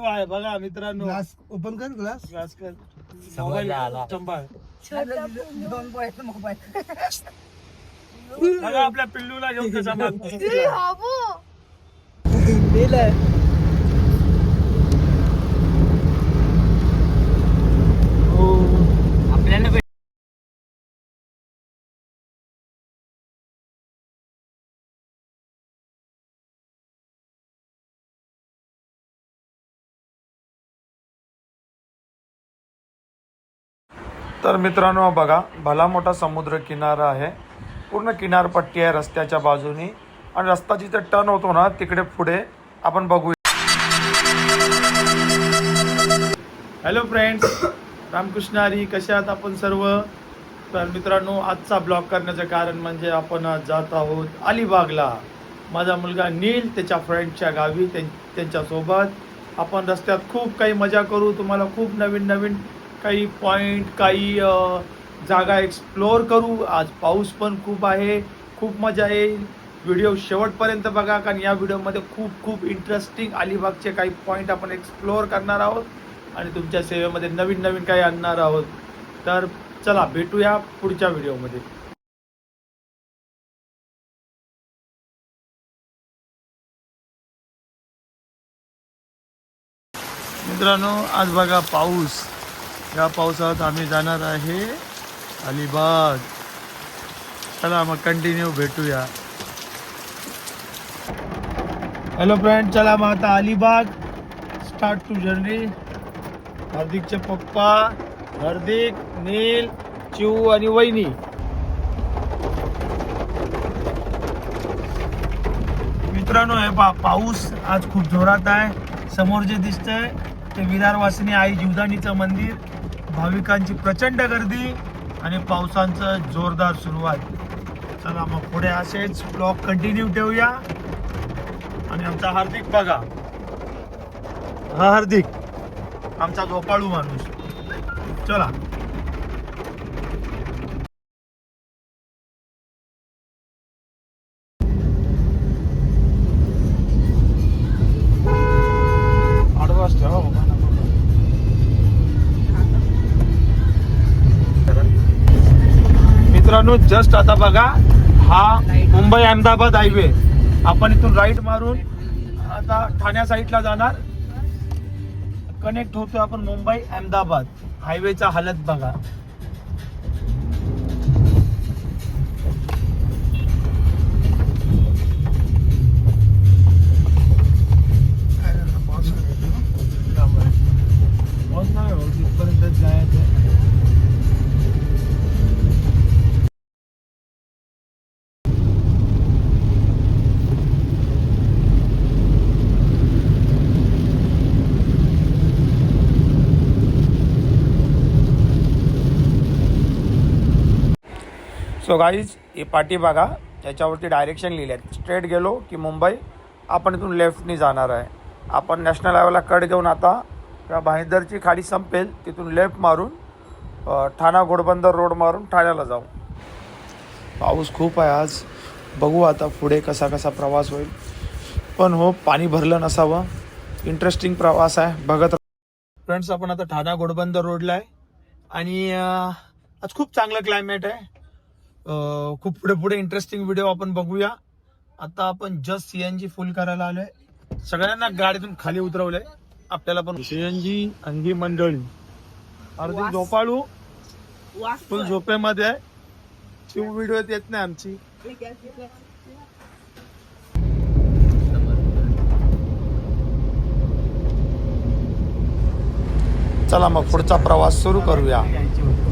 आहे बघा मित्रांनो. ग्लास ओपन कर ग्लास. ग्लास कर. मोबाईल सांभाळ दोन मोबाईल बघा आपल्या पिल्लूला घेऊन कसा मागतो. आपल्याला तर मित्रांनो बघा भला मोठा समुद्र किनारा आहे. पूर्ण किनारपट्टी आहे रस्त्याच्या बाजूनी. आणि रस्ता जिथे टर्न होतो ना तिकडे पुढे आपण बघू हॅलो फ्रेंड्स रामकृष्ण हरी कसे आहात आपण सर्व? तर मित्रांनो आजचा ब्लॉग करण्याचं कारण म्हणजे आपण आज जात आहोत अलिबागला. माझा मुलगा नील त्याच्या फ्रेंडच्या गावी त्यां त्यांच्यासोबत. आपण रस्त्यात खूप काही मजा करू. तुम्हाला खूप नवीन नवीन काही पॉईंट काही जागा एक्सप्लोअर करू. आज पाऊस पण खूप आहे. खूप मजा येईल. व्हिडिओ शेवटपर्यंत बघा कारण या व्हिडिओमध्ये खूप खूप इंटरेस्टिंग अलिबागचे काही पॉईंट आपण एक्सप्लोअर करणार आहोत आणि तुमच्या सेवेमध्ये नवीन नवीन काही आणणार आहोत. तर चला भेटूया पुढच्या व्हिडिओमध्ये मित्रांनो आज बघा पाऊस. या पावसात आम्ही जाणार आहे अलिबाग. चला मग कंटिन्यू भेटूया. हॅलो फ्रेंड चला मग आता अलिबाग. स्टार्ट टू जर्नी हार्दिकचे पप्पा हार्दिक नील चिऊ आणि वहिनी. मित्रांनो हे पा पाऊस आज खूप जोरात आहे. समोर जे दिसतंय ते विरार वासिनी आई जीवदानीचं मंदिर. भाविकांची प्रचंड गर्दी आणि पावसांचं जोरदार सुरुवात. चला मग पुढे असेच ब्लॉग कंटिन्यू ठेवूया. आणि आमचा हार्दिक बघा. हा हार्दिक. आमचा झोपाळू माणूस. चला. मित्रांनो जस्ट आता बघा हा मुंबई अहमदाबाद हायवे आपण इथून राईट मारून आता ठाण्या साईडला जाणार. कनेक्ट होतो आपण मुंबई अहमदाबाद हायवेचा हालत बघा. पाऊस नाही तिथपर्यंत जायचं. सो गाईज ही पाठी बघा. याच्यावरती डायरेक्शन लिहिले आहेत स्ट्रेट गेलो की मुंबई आपण इथून लेफ्टनी जाणार आहे. आपण नॅशनल हायवेला कट घेऊन आता त्या भाईंदरची खाडी संपेल तिथून लेफ्ट मारून ठाणा घोडबंदर रोड मारून ठाण्याला जाऊ. पाऊस खूप आहे आज. बघू आता पुढे कसा कसा प्रवास होईल. पण हो पाणी भरलं नसावं. इंटरेस्टिंग प्रवास आहे. बघत फ्रेंड्स आपण आता ठाणा घोडबंदर रोडला आहे. आणि आज खूप चांगलं क्लायमेट आहे. खूप पुढे पुढे इंटरेस्टिंग व्हिडिओ आपण बघूया. आता आपण जस्ट सीएनजी फुल करायला आलोय. सगळ्यांना गाडीतून खाली उतरवलंय. आपल्याला पण सीएनजी अंगी मंडळी. अर्धी झोपाळू. फुल झोपेमध्ये आहे. शिव व्हिडिओ येत नाही आमची. चला मग पुढचा प्रवास सुरू करूया.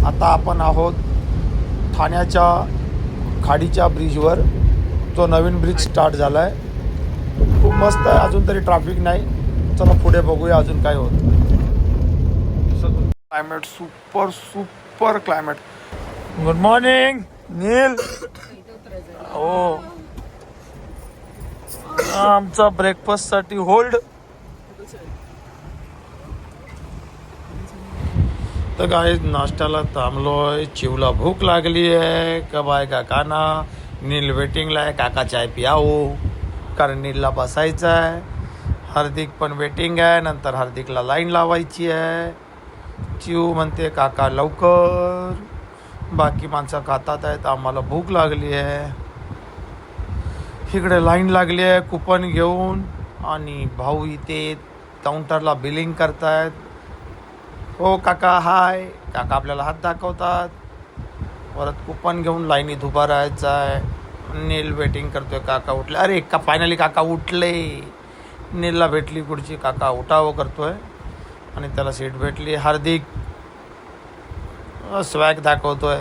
आता आपण आहोत ठाण्याच्या खाडीच्या ब्रिजवर जो नवीन ब्रिज स्टार्ट झाला आहे खूप मस्त आहे अजून तरी ट्रॅफिक नाही. चला पुढे बघूया अजून काय होत. Climate super super climate good morning Neel हो. आमचा ब्रेकफास्टसाठी होल्ड तर काय नाश्त्याला थांबलोय चिवला भूक लागली आहे. कब आहे का काना नील वेटिंगला आहे काका चाय पियावो कारण नीलला बसायचं आहे. हार्दिक पण वेटिंग आहे नंतर हार्दिकला लाईन लावायची आहे. चिव म्हणते काका लवकर. बाकी माणसं खातात आहेत आम्हाला भूक लागली आहे. इकडे लाईन लागली आहे कुपन घेऊन. आणि भाऊ इथे काउंटरला बिलिंग करतायत. हो काका हाय. काका आपल्याला हात दाखवतात. परत कुपन घेऊन लाईनीत उभा राहायचा आहे. नील वेटिंग करतोय काका उठले. अरे का फायनली काका उठले. नीलला भेटली पुढची. काका उठावं करतोय. आणि त्याला सीट भेटली. हार्दिक. स्वॅग दाखवतोय.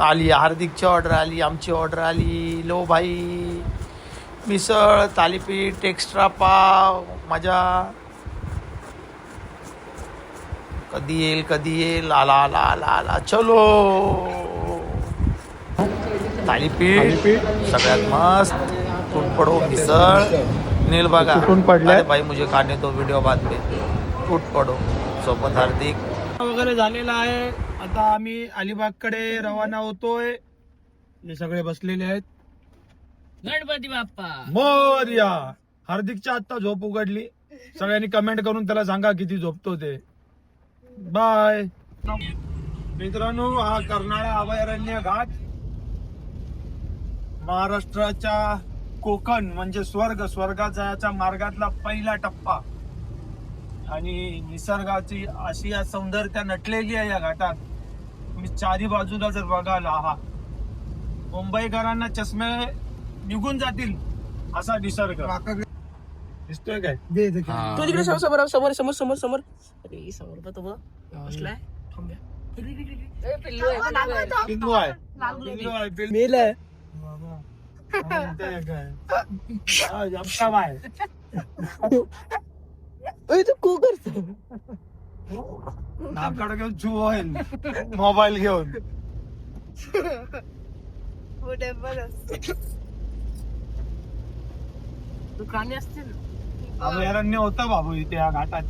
आली हार्दिकची ऑर्डर आली आमची ऑर्डर आली. लो भाई. मिसळ थालीपीठ एक्स्ट्रा पाव मजा. कधी येईल कधी येईल आला आला आला आला चलो. थालीपीठ सगळ्यात मस्त. तूट पडो मिसळ. नील बघा? अरे भाई मुझे खाने दो व्हिडिओ बाद में. तूट पडो. सोबत हार्दिक. वगैरे झालेला आहे. आता आम्ही अलिबागकडे रवाना होतोय. हे सगळे बसलेले आहेत. गणपती बाप्पा. मोर्या. हार्दिकच्या आत्ता झोप उघडली. सगळ्यांनी कमेंट करून त्याला सांगा किती झोपतो ते. बाय. मित्रांनो हा कर्नाळा अभयारण्य घाट महाराष्ट्राच्या कोकण म्हणजे स्वर्ग स्वर्गात जायच्या मार्गातला पहिला टप्पा. आणि निसर्गाची अशी या सौंदर्यता नटलेली आहे या घाटात. तुम्ही चारी बाजूला जर बघाल हा मुंबईकरांना चष्मे निघून जातील असा निसर्ग. दिसतोय काय? तू तिकडे समोर समोर समोर समोर समोर समोर. अरे समोर तो बघ. बसलाय. थांब्या. इकडे, इकडे, इकडे. ए, पिल्लू आहे, पिल्लू आहे. पिल्लू आहे. पिल्लू आहे पिल्लू. आहे. बाबा. हा, म्हणताय काय? हा, जमताम आहे. ओय, तू को करतो. नाकाड घेऊन चू होईल. मोबाईल घेऊन. तू प्राणी असतील अभयारण्य होतं बाबू इथे या घाटात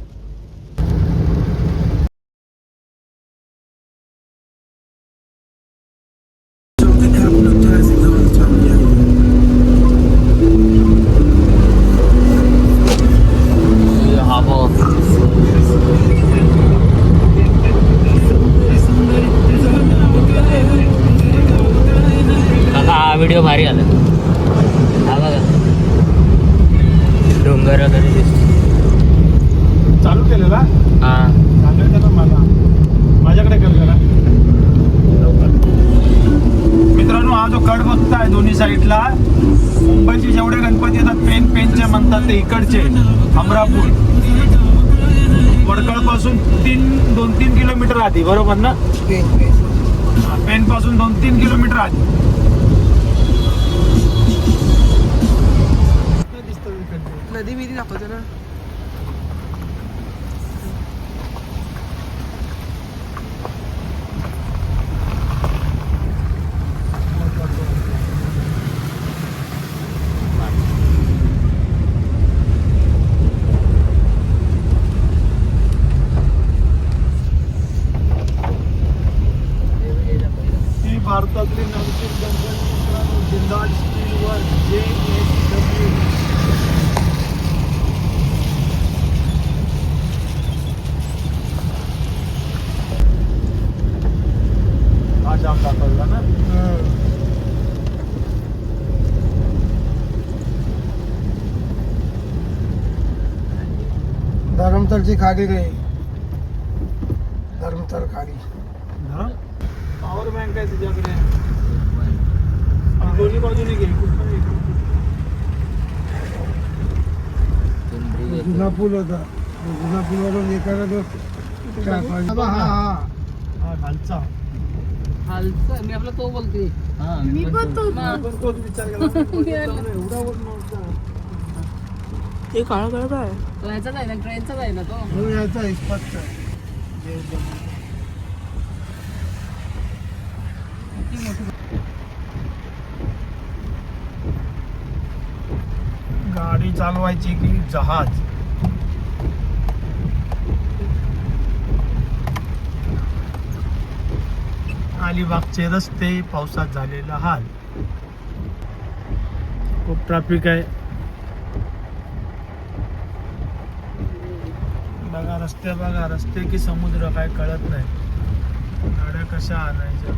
नदी बिदी दाखवतो ना ही भारतातली नवशीर कंपनी मित्रांनो जिंदाल स्टीलवर जे एस डब्ल्यू हा जाम दाखवला ना धरमतरची खाली रे धरमतर खाली। पॉवर बँक आहे तुझ्याकडे दोन्ही बाजूने घे. जुना पूल होता. जुना पूलवरून एखादा तो चार पाच हा हा. हा हा खालचा. हालचा मी आपला तो बोलते. मी पण तोच विचार केला. एवढा हे काळा काळा काय तो ह्याचाच आहे ना ट्रेनचाच आहे ना तो? हो याचा इस्पातचा गाडी चालवायची की जहाज? अलिबागचे रस्ते पावसात झालेला हाल. खूप ट्रॅफिक आहे. बघा रस्ते बघा रस्ते की समुद्र काय कळत नाही. गाड्या कशा आणायच्या?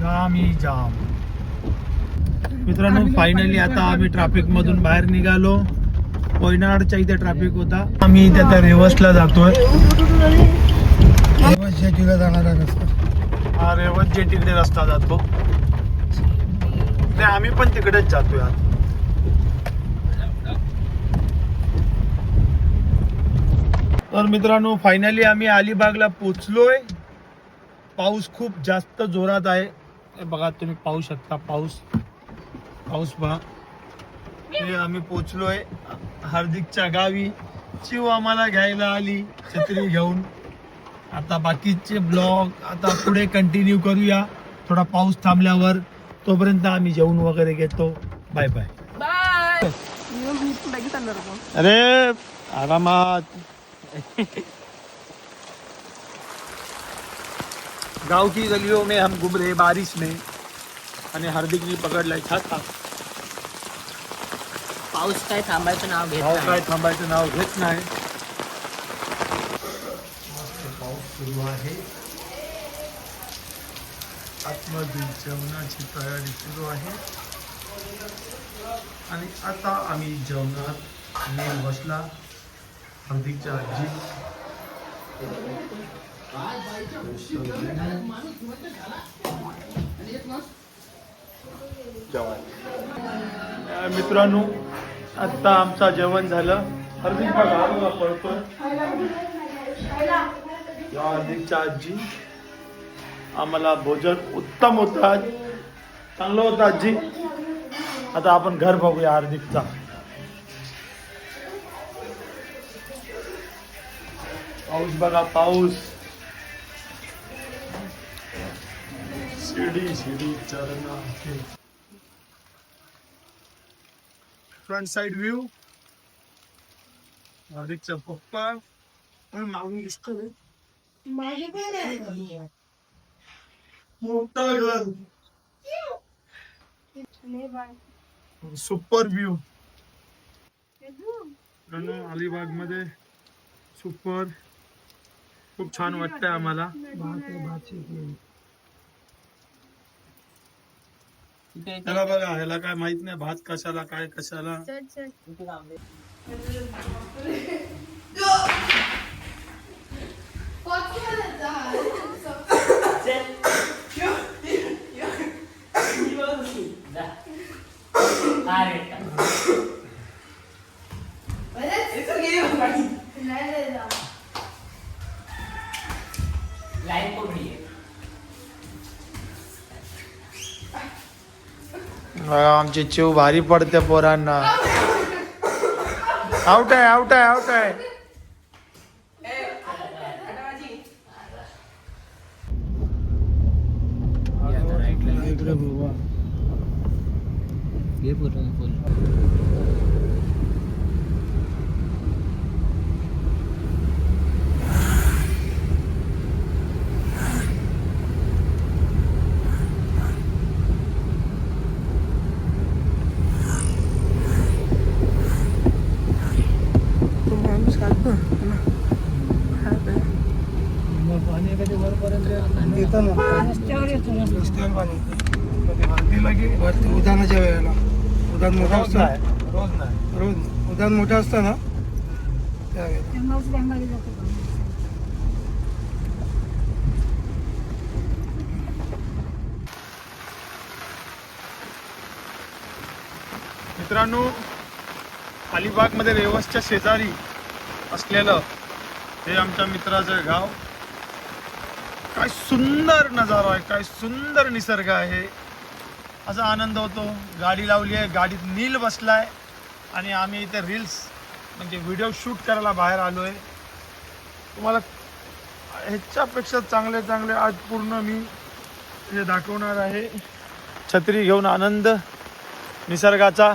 जाम ही जाम. मित्रांनो फायनली आता आम्ही ट्रॅफिक मधून बाहेर निघालो. कोयनाडच्या इथे ट्रॅफिक होता. आम्ही इथे त्या रेवसला जातोय. रेवस शेतीला जाणारा रस्ता. हा रेवत जे तिकडे रस्ता जातो. नाही आम्ही पण तिकडेच जातोय आता. तर मित्रांनो फायनली आम्ही अलिबागला पोचलोय. पाऊस खूप जास्त जोरात आहे. बघा तुम्ही पाहू शकता पाऊस. पाऊस पहा हे आम्ही पोचलोय हार्दिकच्या गावी. शिव आम्हाला घ्यायला आली छत्री घेऊन. आता बाकीचे ब्लॉग आता पुढे कंटिन्यू करूया. थोडा पाऊस थांबल्यावर. तोपर्यंत आम्ही जेवण वगैरे घेतो. बाय बाय मी अरे आरामात. गांव की गलियों में हम घूम रहे बारिश में आणि हार्दिकनी पकडलाय छाता पाऊस काय थांबायचं नाव घेत नाही. काय थांबायचं नाव घेत नाही. पाऊस सुरू आहे. आतमध्ये जेवणाची तयारी सुरू आहे. आणि आता आम्ही जेवणात मेल बसला हार्दिकच्या आजी मित्रांनो आता आमचं जेवण झालं. हार्दिक बघा हा पळतोय हार्दिकच्या आजी आम्हाला भोजन उत्तम होतं चांगलं होतं आजी. आता आपण घर बघूया हार्दिकचा. पाऊस बघा पाऊस. शिडी शिडी चरण फ्रंट साइड व्ह्यू हार्दिकचा पप्पा. मागून दिसतो मोठा घर. सुपर व्ह्यू अलिबागमध्ये सुपर खूप छान वाटतंय आम्हाला. त्याला बघा ह्याला काय माहीत नाही भात कशाला काय कशाला. आमची चिव भारी पडते पोरांना आउट आहे आउट आहे आउट आहे घे पूर्ण फुल येतं ना रस्त्यावर पाणी वरती उदानाच्या वेळेला. उदान मोठा असतं. रोज नाही. रोज उदान मोठा असतं ना? त्यावेळेला. मित्रांनो अलिबागमध्ये रेवसच्या शेजारी असलेलं हे आमच्या मित्राचं गाव. काय सुंदर नजारा आहे काय सुंदर निसर्ग आहे. असा आनंद होतो. गाडी लावली आहे गाडीत नील बसलाय. आणि आम्ही इथे रील्स म्हणजे व्हिडिओ शूट करायला बाहेर आलो आहे तुम्हाला ह्याच्यापेक्षा चांगले चांगले आज पूर्ण मी हे दाखवणार आहे. छत्री घेऊन आनंद निसर्गाचा.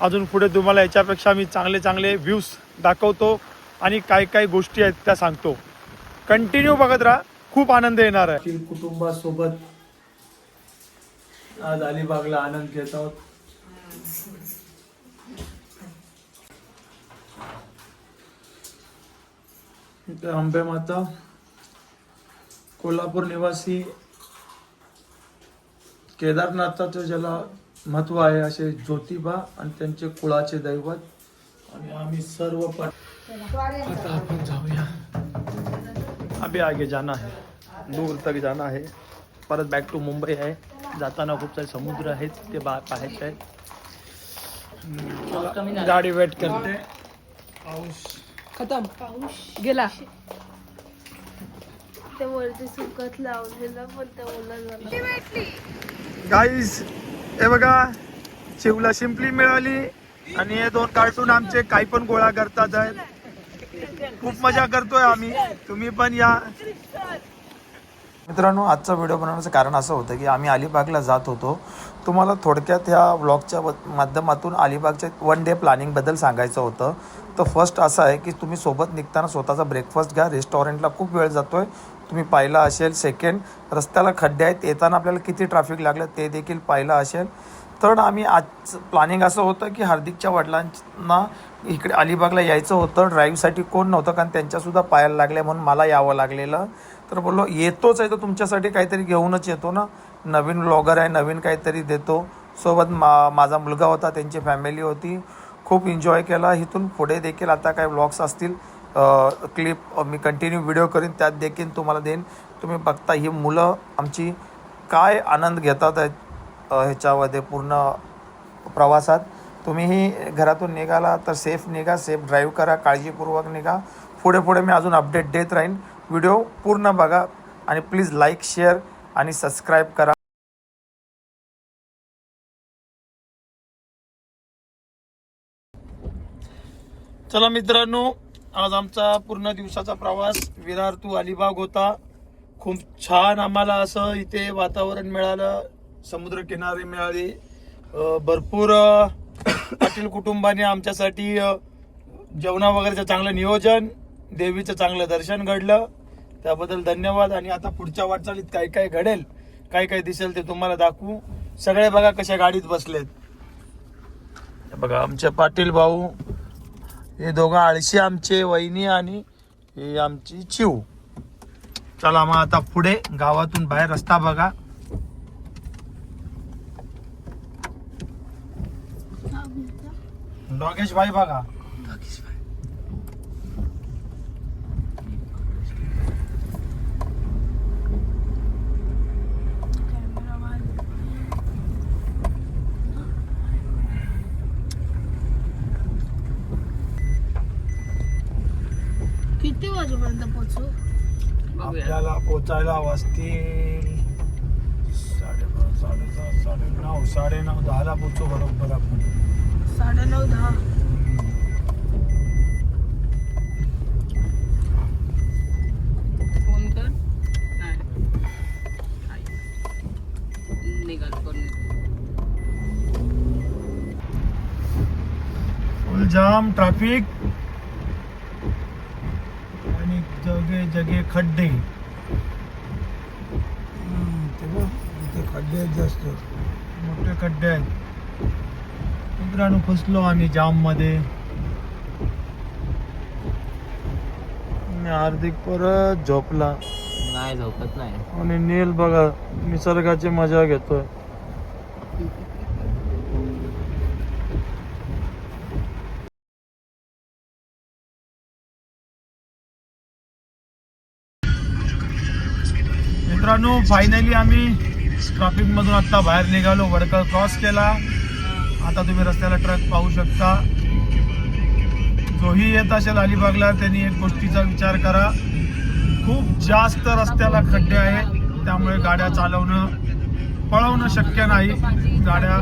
अजून पुढे तुम्हाला याच्यापेक्षा मी चांगले चांगले व्ह्यूज दाखवतो. आणि काय काय गोष्टी आहेत त्या सांगतो. कंटिन्यू बघत राहा. खूप आनंद येणार आहे. कुटुंबासोबत आज अलिबागला आनंद घेत आहोत. इथे अंबे माता कोल्हापूर निवासी केदारनाथाचं ज्याला महत्त्व आहे असे ज्योतिबा आणि त्यांचे कुळाचे दैवत. आणि आम्ही सर्व पण आता आपण जाऊया. अभी आगे जाना है। दूर तक जाना है। परत बॅक टू मुंबई आहे जाताना खूप सारे समुद्र आहेत ते बा पाहायचे आहेत. गाडी वेट करते. पाऊस. खतम. गेला. ओला झाला. गाईज हे बघा चिवला शिंपली मिळाली. आणि हे दोन कार्टून आमचे काही पण गोळा करतात आहेत. खूप मजा करतोय आम्ही. तुम्ही पण या. मित्रांनो आजचा व्हिडिओ बनवण्याचं कारण असं होतं की आम्ही अलिबागला जात होतो. तुम्हाला थोडक्यात ह्या व्लॉगच्या माध्यमातून अलिबागच्या वन डे प्लॅनिंगबद्दल सांगायचं होतं. तर फर्स्ट असं आहे की तुम्ही सोबत निघताना स्वतःचा ब्रेकफास्ट घ्या. रेस्टॉरंटला खूप वेळ जातोय. तुम्ही पाहिलं असेल सेकंड रस्त्याला खड्डे आहेत. येताना आपल्याला किती ट्रॅफिक लागलं ते देखील पाहिलं असेल. तर आम्ही आज प्लॅनिंग असं होतं की हार्दिकच्या वडिलांना इकडे अलिबागला यायचं होतं. ड्राईव्हसाठी कोण नव्हतं कारण त्यांच्यासुद्धा पायाला लागल्या म्हणून मला यावं लागलेलं. तर बोललो येतोच आहे तर तुमच्यासाठी काहीतरी घेऊनच येतो ना. नवीन ब्लॉगर आहे नवीन काहीतरी देतो. सोबत मा माझा मुलगा होता त्यांची फॅमिली होती. खूप एन्जॉय केला. इथून पुढे देखील आता काय ब्लॉग्स असतील. क्लिप मी कंटिन्यू व्हिडिओ करीन. त्यात देखील तुम्हाला देईन. तुम्ही बघता ही मुलं आमची काय आनंद घेतात आहेत. ह्याच्यामध्ये पूर्ण प्रवासात. तुम्हीही घरातून निघाला तर सेफ निघा सेफ ड्राईव्ह करा काळजीपूर्वक निघा. पुढे पुढे मी अजून अपडेट देत राहीन. व्हिडिओ पूर्ण बघा आणि प्लीज लाईक शेअर आणि सबस्क्राईब करा. चला मित्रांनो आज आमचा पूर्ण दिवसाचा प्रवास विरार टू अलिबाग होता. खूप छान आम्हाला असं इथे वातावरण मिळालं. समुद्र किनारे मिळाले भरपूर पाटील कुटुंबाने आमच्यासाठी जेवणा वगैरेचं चांगलं नियोजन देवीचं चांगलं दर्शन घडलं. त्याबद्दल धन्यवाद. आणि आता पुढच्या वाटचालीत काय काय घडेल काय काय दिसेल ते तुम्हाला दाखवू. सगळे बघा कशा गाडीत बसलेत. बघा आमचे पाटील भाऊ हे दोघं आळशी आमचे वहिनी आणि हे आमची चिव चला मग आता पुढे गावातून बाहेर रस्ता बघा. डॉगेश भाई बघा. किती वाजेपर्यंत पोहोचू? बघूया आपल्याला पोचायला वाजतील साडेपाच साडेसात साडेनऊ साडेनऊ दहाला पोचू बरोबर आपण. साडेनऊ दहा. फोन कर. नाही. निघाल करून फुल जाम ट्रॅफिक आणि जगे जगे खड्डे. खड्डे आहेत. जास्त मोठे खड्डे आहेत. मित्रांनो फसलो आम्ही जाममध्ये. हार्दिक परत झोपला. नाही झोपत नाही. आणि नील बघा निसर्गाची मजा घेतोय. मित्रांनो फायनली आम्ही ट्रॅफिक मधून आता बाहेर निघालो. वडकर क्रॉस केला. आता तुम्ही रस्त्याला ट्रक पाहू शकता. जोही येत असेल अलिबागला त्यांनी एक गोष्टीचा विचार करा. खूप जास्त रस्त्याला खड्डे आहेत त्यामुळे गाड्या चालवणं पळवणं शक्य नाही. गाड्या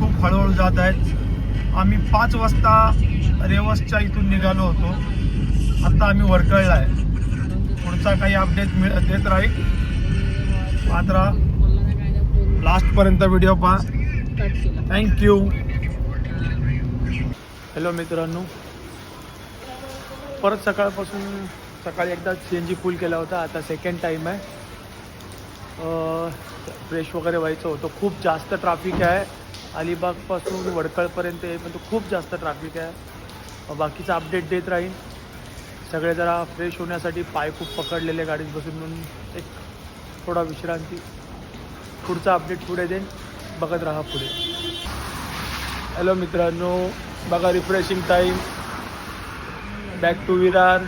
खूप हळूहळू जात आहेत. आम्ही पाच वाजता रेवसच्या इथून निघालो होतो. आता आम्ही वरकळला आहे. पुढचा काही अपडेट मिळ देत राहील. मात्र लास्टपर्यंत व्हिडिओ पहा. थँक्यू हॅलो मित्रांनो. परत सकाळपासून सकाळी एकदा सी एन जी फुल केला होता. आता सेकंड टाईम आहे. फ्रेश वगैरे व्हायचं होतं. खूप जास्त ट्राफिक आहे. अलिबागपासून वडकळपर्यंत येईपर्यंत खूप जास्त ट्राफिक आहे. बाकीचा अपडेट देत राहीन. सगळे जरा फ्रेश होण्यासाठी पाय खूप पकडलेले गाडीत बसून म्हणून एक थोडा विश्रांती. पुढचा अपडेट पुढे देईन. बघत राहा पुढे. हॅलो मित्रांनो. बघा refreshing time back to Virar.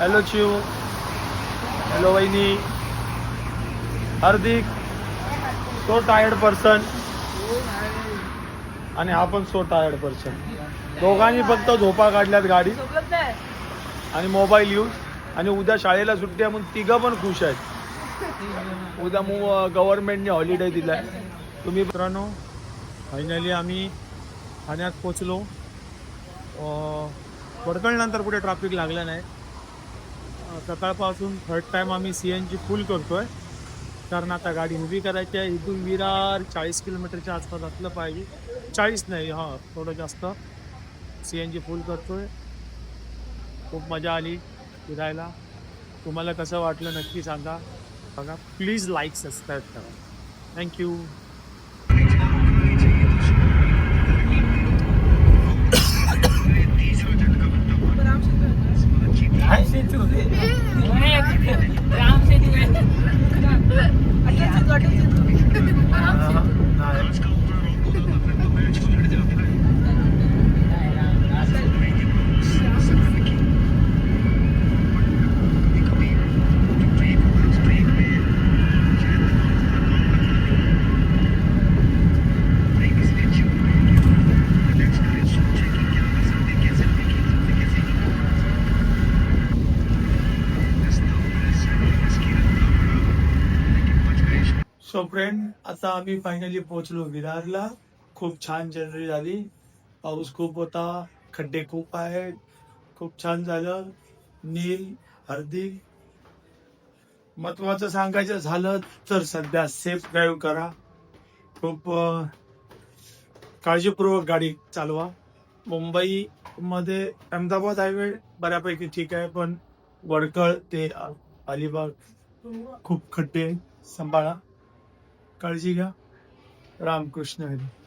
Hello Shiv. Hello वहिनी. हार्दिक. सो टायर्ड पर्सन आणि हा पण सो टायर्ड पर्सन दोघांनी फक्त झोपा काढल्यात गाडी. आणि मोबाईल यूज आणि उद्या शाळेला सुट्टी आहे म्हणून तिघं पण खुश आहेत. उद्या मग गव्हर्नमेंटने हॉलिडे दिलाय. तुम्ही मित्रांनो फायनली आम्ही ठाण्यात पोचलो. वडकळनंतर कुठे ट्रॅफिक लागलं नाही. सकाळपासून थर्ड टाईम आम्ही सी एन जी फुल आहे कारण आता गाडी उभी करायची आहे. इथून विरार चाळीस किलोमीटरच्या आसपास असलं पाहिजे. चाळीस नाही हां थोडं जास्त. सी एन जी फुल आहे खूप मजा आली फिरायला. तुम्हाला कसं वाटलं नक्की सांगा. बघा प्लीज लाईक सबस्क्राईब करा. थँक्यू सो फ्रेंड आता आम्ही फायनली पोहोचलो विरारला. खूप छान जर्नी झाली. पाऊस खूप होता खड्डे खूप आहेत. खूप छान झालं. नील हार्दिक महत्वाचं सांगायचं झालं तर सध्या सेफ ड्राईव्ह करा. खूप काळजीपूर्वक गाडी चालवा. मुंबई मध्ये अहमदाबाद हायवे बऱ्यापैकी ठीक आहे पण वडकळ ते अलिबाग खूप खड्डे सांभाळा. काळजी घ्या. रामकृष्ण हरी.